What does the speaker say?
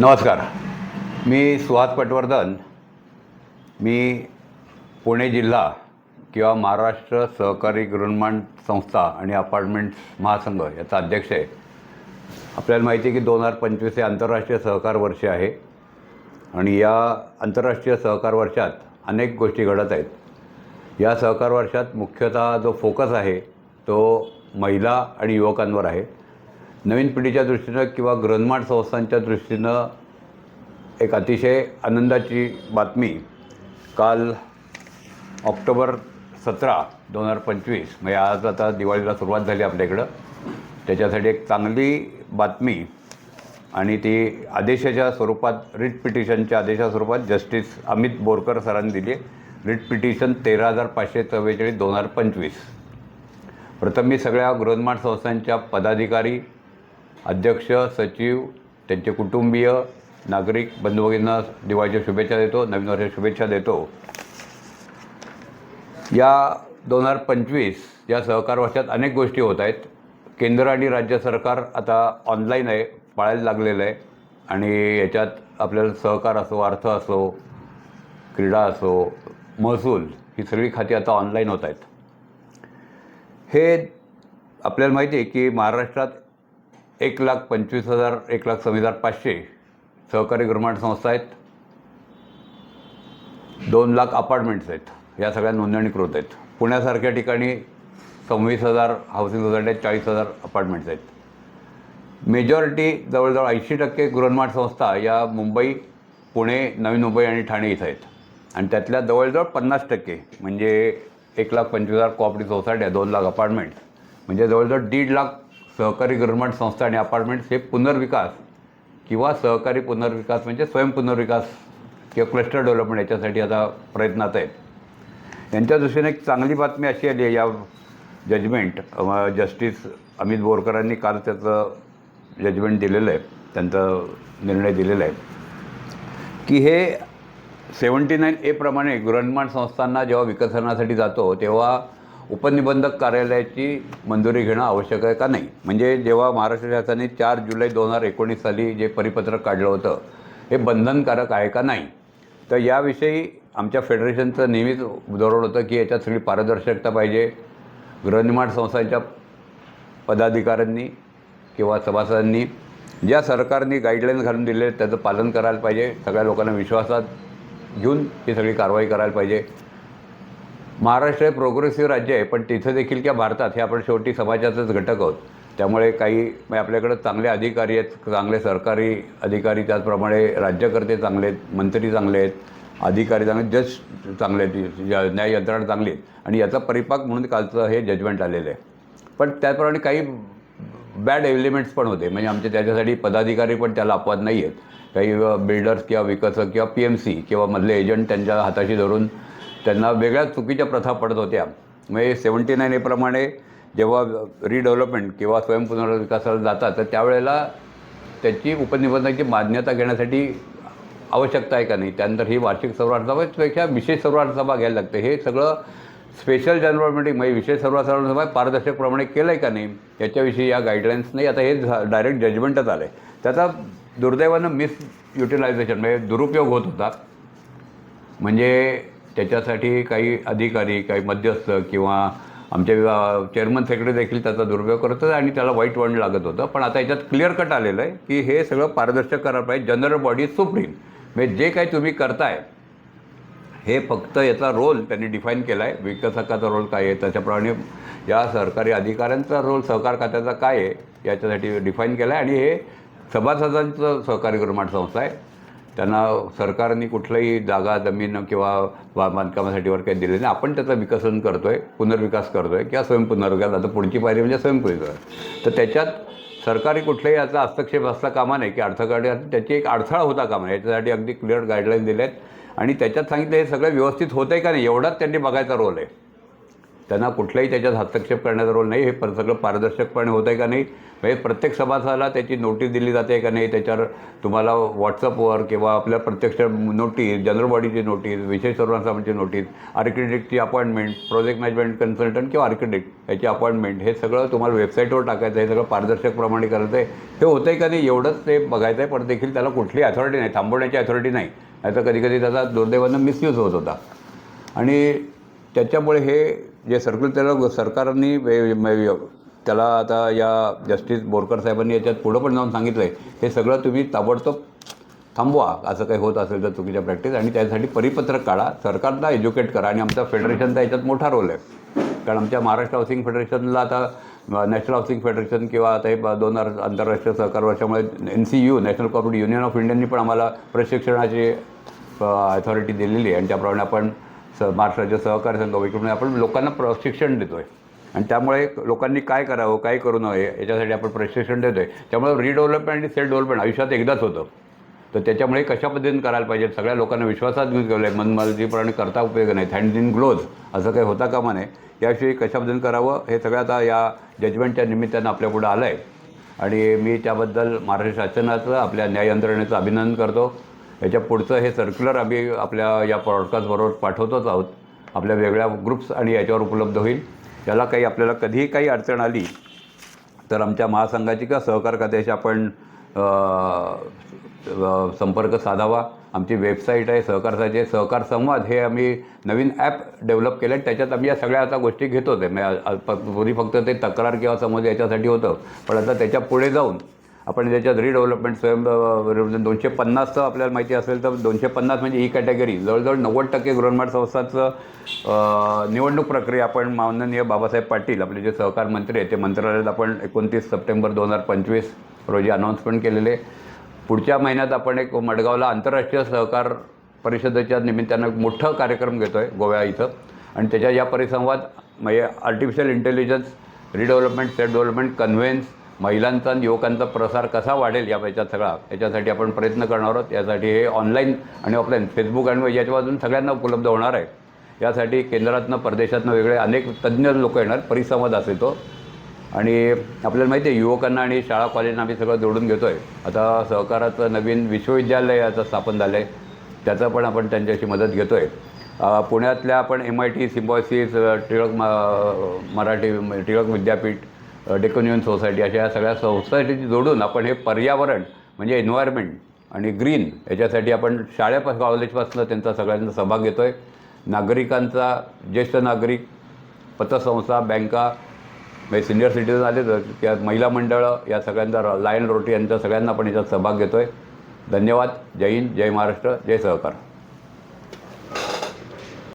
नमस्कार. मी सुहास पटवर्धन. मी पुणे जिल्हा किंवा महाराष्ट्र सहकारी गृहनिर्माण संस्था आणि अपार्टमेंट्स महासंघ याचा अध्यक्ष आहे. आपल्याला माहिती आहे की दोन हजार पंचवीस हे आंतरराष्ट्रीय सहकार वर्ष आहे आणि या आंतरराष्ट्रीय सहकार वर्षात अनेक गोष्टी घडत आहेत. या सहकार वर्षात मुख्यतः जो फोकस आहे तो महिला आणि युवकांवर आहे. नवीन पिढीच्या दृष्टीनं किंवा गृहनिर्माण संस्थांच्या दृष्टीनं एक अतिशय आनंदाची बातमी. काल ऑक्टोबर सतरा दोन हजार पंचवीस म्हणजे आज आता दिवाळीला सुरुवात झाली आपल्याकडं त्याच्यासाठी एक चांगली बातमी आणि ती आदेशाच्या स्वरूपात रिट पिटिशनच्या आदेशा स्वरूपात जस्टिस अमित बोरकर सरांनी दिली रिट पिटिशन तेरा हजार पाचशे चव्वेचाळीस दोन हजार पंचवीस. प्रथम मी सगळ्या गृहनिर्माण संस्थांच्या पदाधिकारी अध्यक्ष सचिव त्यांचे कुटुंबीय नागरिक बंधुभगिनींना दिवाळीच्या शुभेच्छा देतो नवीन वर्षाच्या शुभेच्छा देतो. या दोन हजार पंचवीस या सहकार वर्षात अनेक गोष्टी होत आहेत. केंद्र आणि राज्य सरकार आता ऑनलाईन आहे पाळायला लागलेलं आहे. आणि याच्यात आपल्याला सहकार असो अर्थ असो क्रीडा असो महसूल ही सगळी खाती आता ऑनलाईन होत आहेत. हे आपल्याला माहिती आहे की महाराष्ट्रात एक लाख पंचवीस हजार एक लाख सव्वीस हजार पाचशे सहकारी गृहमाठ संस्था आहेत. दोन लाख अपार्टमेंट्स आहेत. या सगळ्या नोंदणीकृत आहेत. पुण्यासारख्या ठिकाणी सव्वीस हजार हाऊसिंग सोसायटी आहेत चाळीस हजार अपार्टमेंट्स आहेत. मेजॉरिटी जवळजवळ ऐंशी टक्के गृहनिर्माण संस्था या मुंबई पुणे नवी मुंबई आणि ठाणे इथं आहेत. आणि त्यातल्या जवळजवळ पन्नास टक्के म्हणजे एक लाख पंचवीस हजार कोऑपरेटिव्ह सोसायट्या दोन लाख अपार्टमेंट्स म्हणजे जवळजवळ दीड लाख सहकारी गृहनिर्माण संस्था आणि अपार्टमेंट्स हे पुनर्विकास किंवा सहकारी पुनर्विकास म्हणजे स्वयंपुनर्विकास किंवा क्लस्टर डेव्हलपमेंट याच्यासाठी आता प्रयत्नात आहेत. यांच्या दृष्टीने एक चांगली बातमी अशी आली आहे या जजमेंट जस्टिस अमित बोरकरांनी काल त्याचं जजमेंट दिलेलं आहे त्यांचा निर्णय दिलेला आहे. की हे सेवन्टी नाईन एप्रमाणे गृहनिर्माण संस्थांना जेव्हा विकसनासाठी जातो तेव्हा उपनिबंधक कार्यालयाची मंजुरी घेणं आवश्यक आहे का नाही? म्हणजे जेव्हा महाराष्ट्र शासनाने चार जुलै दोन हजार एकोणीस साली जे परिपत्रक काढलं होतं हे बंधनकारक आहे का नाही? तर याविषयी आमच्या फेडरेशनचं नेहमीच धोरण होतं की याच्यात सगळी पारदर्शकता पाहिजे. गृहनिर्माण संस्थांच्या पदाधिकाऱ्यांनी किंवा सभासदांनी ज्या सरकारने गाईडलाईन्स घालून दिले आहेत, त्याचं पालन करायला पाहिजे. सगळ्या लोकांना विश्वासात घेऊन ही सगळी कारवाई करायला पाहिजे. महाराष्ट्र हे प्रोग्रेसिव्ह राज्य आहे पण तिथं देखील किंवा भारतात हे आपण शेवटी समाजाचाच घटक आहोत. त्यामुळे काही म्हणजे आपल्याकडं चांगले अधिकारी आहेत चांगले सरकारी अधिकारी त्याचप्रमाणे राज्यकर्ते चांगले आहेत मंत्री चांगले आहेत अधिकारी चांगले जज चांगले आहेत या- न्याय यंत्रणा चांगली आहेत. आणि याचा परिपाक म्हणून कालचं हे जजमेंट आलेलं आहे. पण त्याचप्रमाणे काही बॅड एलिमेंट्स पण होते. म्हणजे आमचे त्याच्यासाठी पदाधिकारी पण त्याला अपवाद नाही आहेत काही बिल्डर्स किंवा विकसक किंवा पी एम सी किंवा मधले एजंट त्यांच्या हाताशी धरून त्यांना वेगळ्या चुकीच्या प्रथा पडत होत्या. म्हणजे सेवन्टी नाईन एप्रमाणे जेव्हा रिडेव्हलपमेंट किंवा स्वयंपुनर्विकासाला जातात तर त्यावेळेला त्याची उपनिबंधाची मान्यता घेण्यासाठी आवश्यकता आहे का नाही? त्यानंतर ही वार्षिक सर्वार्थ सभापेक्षा विशेष सर्वार्थ सभा घ्यायला लागते. हे सगळं स्पेशल जनरल मिटिंग म्हणजे विशेष सर्व सर्वार्थ सभा पारदर्शकप्रमाणे केलं आहे का नाही? याच्याविषयी या गाईडलाईन्स नाही. आता हे डायरेक्ट जजमेंटच आलं आहे त्याचा दुर्दैवानं मिस युटिलायझेशन म्हणजे दुरुपयोग होत होता. म्हणजे त्याच्यासाठी काही अधिकारी काही मध्यस्थ किंवा आमचे चेअरमन सेक्रेटरी देखील त्याचा दुरुपयोग करत होते आणि त्याला वाईट वळण लागत होतं. पण आता याच्यात क्लिअर कट आलेलं आहे की हे सगळं पारदर्शक करायला पाहिजे. जनरल बॉडी सुप्रीम म्हणजे जे काही तुम्ही करताय हे फक्त याचा रोल त्यांनी डिफाईन केला आहे विकसकाचा रोल काय आहे? त्याच्याप्रमाणे या सरकारी अधिकाऱ्यांचा रोल सहकार खात्याचा काय आहे? याच्यासाठी डिफाईन केला आहे आणि हे सभासदांचं सहकारी निर्माण संस्था आहे. त्यांना सरकारने कुठलंही जागा जमीन किंवा बा- बांधकामासाठी वर काही दिले नाही. आपण त्याचा विकसन करतो आहे पुनर्विकास करतो आहे किंवा स्वयंपुनर्विकास आता पुढची पायरी म्हणजे स्वयंपुनर्विकास तर त्याच्यात सरकारी कुठलाही याचा हस्तक्षेप असला कामा नाही की अर्थकार्य त्याची एक अडथळा होता कामा नाही याच्यासाठी अगदी क्लिअर गाईडलाईन दिल्या आहेत आणि त्याच्यात सांगितलं हे सगळं व्यवस्थित होतं आहे का नाही एवढाच त्यांनी बघायचा रोल आहे. त्यांना कुठल्याही त्याच्यात हस्तक्षेप करण्याचा रोल नाही. हे पर सगळं पारदर्शकपणे होतं आहे का नाही? म्हणजे प्रत्येक सभासदाला त्याची नोटीस दिली जाते का नाही? त्याच्यावर तुम्हाला व्हॉट्सअपवर किंवा आपल्या प्रत्यक्ष नोटीस जनरल बॉडीची नोटीस विशेष सर्वांसामाची नोटीस आर्किटेक्टची अपॉइंटमेंट प्रोजेक्ट मॅनेजमेंट कन्सल्टंट किंवा आर्किटेक्ट याची अपॉइंटमेंट हे सगळं तुम्हाला वेबसाईटवर टाकायचं आहे. हे सगळं पारदर्शकप्रमाणे करायचं आहे. हे होतं आहे का नाही? एवढंच ते बघायचं आहे पण देखील त्याला कुठली अथॉरिटी नाही. थांबवण्याची अथॉरिटी नाही. नाहीतर कधी कधी त्याचा दुर्दैवानं मिसयूज होत होता. आणि त्याच्यामुळे हे जे सर्क्युलर त्याला सरकारने वे- त्याला आता या जस्टिस बोरकर साहेबांनी याच्यात पुढं पण जाऊन सांगितलं आहे हे सगळं तुम्ही ताबडतोब थांबवा. असं काही होत असेल तर चुकीच्या प्रॅक्टिस आणि त्यासाठी परिपत्रक काढा. सरकारला एज्युकेट करा. आणि आमचा फेडरेशनचा याच्यात मोठा रोल आहे. कारण आमच्या महाराष्ट्र हाऊसिंग फेडरेशनला आता नॅशनल हाऊसिंग फेडरेशन किंवा आता हे ब- दोन हजार आंतरराष्ट्रीय सहकार वर्षामुळे N C U national corporate union of इंडियननी पण आम्हाला प्रशिक्षणाची अथॉरिटी दिलेली आहे. आणि त्याप्रमाणे आपण स महाराष्ट्राचे सहकारी संघ वैकुंठ आपण लोकांना प्रशिक्षण देतो आहे आणि त्यामुळे लोकांनी काय करावं काय करू नये याच्यासाठी आपण प्रशिक्षण देतो आहे त्यामुळे रिडेव्हलपमेंट आणि सेल्फ डेव्हलपमेंट आयुष्यात एकदाच होतं. तर त्याच्यामुळे कशा पद्धतीने करायला पाहिजे सगळ्या लोकांना विश्वासात घेऊन गेलो आहे मनमर्जीप्रमाणे करता उपयोग नाही. थँड इन ग्लोज असं काही होता कामा नये. याविषयी कशा पद्धतीने करावं हे सगळं आता या जजमेंटच्या निमित्तानं आपल्यापुढं आलं आहे आणि मी त्याबद्दल महाराष्ट्र शासनाचं आपल्या न्याय यंत्रणेचं अभिनंदन करतो. याच्या पुढचं हे सर्क्युलर आम्ही आपल्या या पॉडकास्टबरोबर पाठवतोच आहोत. आपल्या वेगळ्या ग्रुप्स आणि याच्यावर उपलब्ध होईल. याला काही आपल्याला कधीही काही अडचण आली तर आमच्या महासंघाची किंवा सहकार खात्याशी आपण संपर्क साधावा. आमची वेबसाईट आहे सहकार खात्याची सहकार संवाद हे आम्ही नवीन ॲप डेव्हलप केलं आहे त्याच्यात आम्ही या सगळ्या आता गोष्टी घेतो ते म्हणजे पूर्वी फक्त ते तक्रार किंवा समज याच्यासाठी होतं. पण आता त्याच्या पुढे जाऊन आपण त्याच्यात रिडेव्हलपमेंट स्वयं दोनशे पन्नासचं आपल्याला माहिती असेल तर दोनशे पन्नास म्हणजे ही कॅटेगरी जवळजवळ नव्वद टक्के गृहनिर्माण संस्थांचं निवडणूक प्रक्रिया आपण माननीय बाबासाहेब पाटील आपले जे सहकार मंत्री आहेत ते मंत्रालयात आपण एकोणतीस सप्टेंबर दोन हजार पंचवीस रोजी अनाऊन्समेंट केलेले. पुढच्या महिन्यात आपण एक मडगावला आंतरराष्ट्रीय सहकार परिषदेच्या निमित्तानं एक मोठं कार्यक्रम घेतो आहे गोव्या इथं. आणि त्याच्या या परिसंवाद म्हणजे artificial intelligence redevelopment self development convince महिलांचा आणि युवकांचा प्रसार कसा वाढेल या याच्यात सगळा याच्यासाठी आपण प्रयत्न करणार आहोत. यासाठी हे ऑनलाईन आणि ऑफलाईन फेसबुक आणि याच्यापासून सगळ्यांना उपलब्ध होणार आहे. यासाठी केंद्रातनं परदेशातनं वेगळे अनेक तज्ज्ञ लोक येणार परिसंवाद असेल तो. आणि आपल्याला माहिती आहे युवकांना आणि शाळा कॉलेजना आम्ही सगळं जोडून घेतो आहे आता सहकाराचं नवीन विश्वविद्यालयाचं स्थापन झालं आहे त्याचं पण आपण त्यांच्याशी मदत घेतो आहे पुण्यातल्या आपण M I T Symbiosis Tilak म- मराठी टिळक विद्यापीठ डेक्कन युनियन सोसायटी अशा या सगळ्या सोसायटीची जोडून आपण हे पर्यावरण म्हणजे एन्व्हायरमेंट आणि ग्रीन याच्यासाठी आपण शाळेपास कॉलेजपासून त्यांचा सगळ्यांचा सहभाग घेतो आहे नागरिकांचा ज्येष्ठ नागरिक पतसंस्था बँका म्हणजे सिनियर सिटीजन आले तर त्या महिला मंडळं या सगळ्यांचा लायन रोटी यांचा सगळ्यांना आपण याच्यात सहभाग घेतो आहे धन्यवाद. जय हिंद जय महाराष्ट्र जय सहकार.